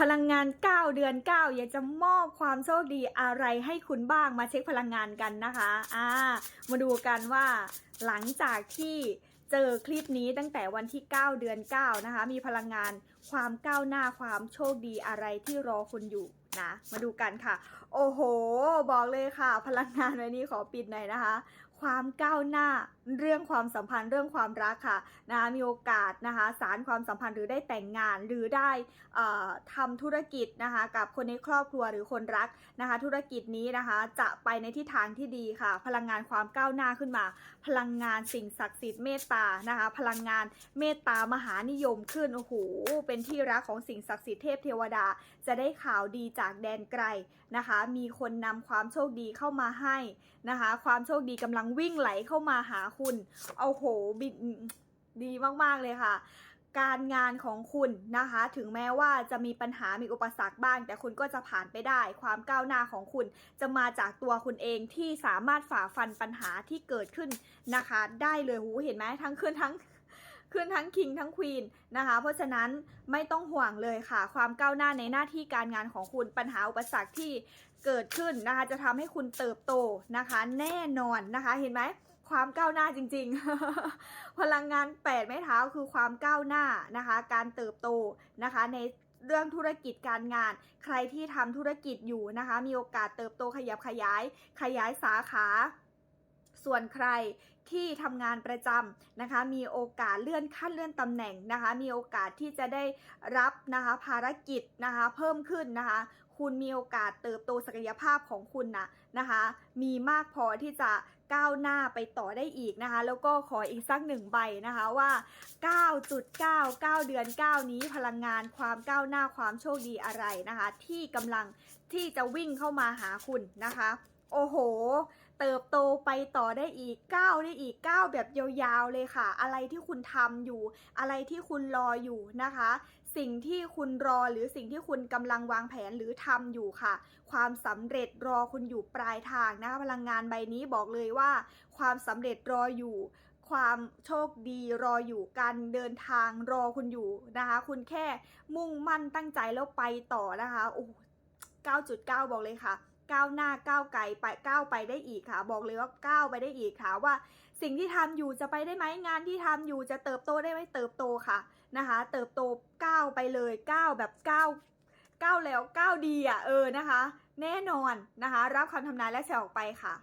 พลังงาน 9 เดือน 9 อยากจะมอบความโชคดีอะไรให้คุณบ้างมาเช็คพลังงานกันนะคะอ่ามาดูกันว่า หลังจากที่เจอคลิปนี้ตั้งแต่วันที่ 9 เดือน 9 นะคะ มีพลังงานความก้าวหน้าความโชคดีอะไรที่รอคุณอยู่นะมาดูกันค่ะ โอ้โห บอกเลยค่ะ พลังงานวันนี้ขอปิดหน่อยนะคะ ความก้าวหน้าเรื่องความสัมพันธ์เรื่องความรักค่ะนะมีโอกาสนะคะสารความสัมพันธ์หรือได้แต่งงานหรือได้เอ่อทำธุรกิจนะคะกับคนในครอบครัวหรือคนรักนะคะ ธุรกิจนี้นะคะจะไปในทิศทางที่ดีค่ะ พลังงานความก้าวหน้าขึ้นมา พลังงานสิ่งศักดิ์สิทธิ์เมตตานะคะ พลังงานเมตตามหานิยมขึ้นโอ้โหเป็นที่รักของสิ่งศักดิ์สิทธิ์เทพเทวดา จะได้ข่าวดีจากแดนไกลนะคะ มีคนนำความโชคดีเข้ามาให้นะคะ ความโชคดีกำลังวิ่งไหลเข้ามาหาคุณ เอาโหบินดีมาก ๆ เลยค่ะการงานของคุณนะคะ ถึงแม้ว่าจะมีปัญหามีอุปสรรคบ้าง แต่คุณก็จะผ่านไปได้ ความก้าวหน้าของคุณจะมาจากตัวคุณเองที่สามารถฝ่าฟันปัญหาที่เกิดขึ้นนะคะ ได้เลยหูเห็นไหมทั้งขึ้นทั้ง ขึ้นทั้งคิงทั้งควีนนะคะเพราะฉะนั้นไม่ต้องห่วงเลยค่ะ ความก้าวหน้าในหน้าที่การงานของคุณปัญหาอุปสรรคที่เกิดขึ้นนะคะจะทำให้คุณเติบโตนะคะ แน่นอนนะคะเห็นไหมความก้าวหน้าจริงๆ พลังงานแปดไม้เท้าคือความก้าวหน้านะคะ การเติบโตนะคะในเรื่องธุรกิจการงาน ใครที่ทำธุรกิจอยู่นะคะ มีโอกาสเติบโตขยับขยาย ขยายสาขา ส่วนใครที่ทำงานประจำนะคะ มีโอกาสเลื่อนขั้นเลื่อนตำแหน่งนะคะ มีโอกาสที่จะได้รับนะคะภารกิจนะคะเพิ่มขึ้นนะคะ คุณมีโอกาสเติบโตศักยภาพของคุณนะนะคะ มีมากพอที่จะก้าวหน้าไปต่อได้อีกนะคะ แล้วก็ขออีกสักหนึ่งใบนะคะว่า 9.9 9 เดือน 9 นี้พลังงานความก้าวหน้าความโชคดีอะไรนะคะ ที่กำลังที่จะวิ่งเข้ามาหาคุณนะคะ โอ้โห เติบโตไปต่อได้อีกก้าวได้อีกก้าวแบบยาวๆเลยค่ะ อะไรที่คุณทำอยู่ อะไรที่คุณรออยู่นะคะ สิ่งที่คุณรอหรือสิ่งที่คุณกำลังวางแผนหรือทำอยู่ค่ะ ความสำเร็จรอคุณอยู่ปลายทางนะคะพลังงานใบนี้บอกเลยว่า ความสำเร็จรออยู่ความโชคดีรออยู่การเดินทางรอคุณอยู่นะคะ คุณแค่มุ่งมั่นตั้งใจแล้วไปต่อนะคะโอ้9.9 บอกเลยค่ะ ก้าวหน้าก้าวไกลไปก้าวไปได้อีกค่ะ บอกเลยว่าก้าวไปได้อีกค่ะว่า สิ่งที่ทำอยู่จะไปได้ไหมงานที่ทำอยู่จะเติบโตได้ไหมเติบโตค่ะนะคะ เติบโตก้าวไปเลยก้าวแบบก้าวก้าวแล้วก้าวดีอะเออนะคะ แน่นอนนะคะ รับคำทำนายและแชร์ออกไปค่ะ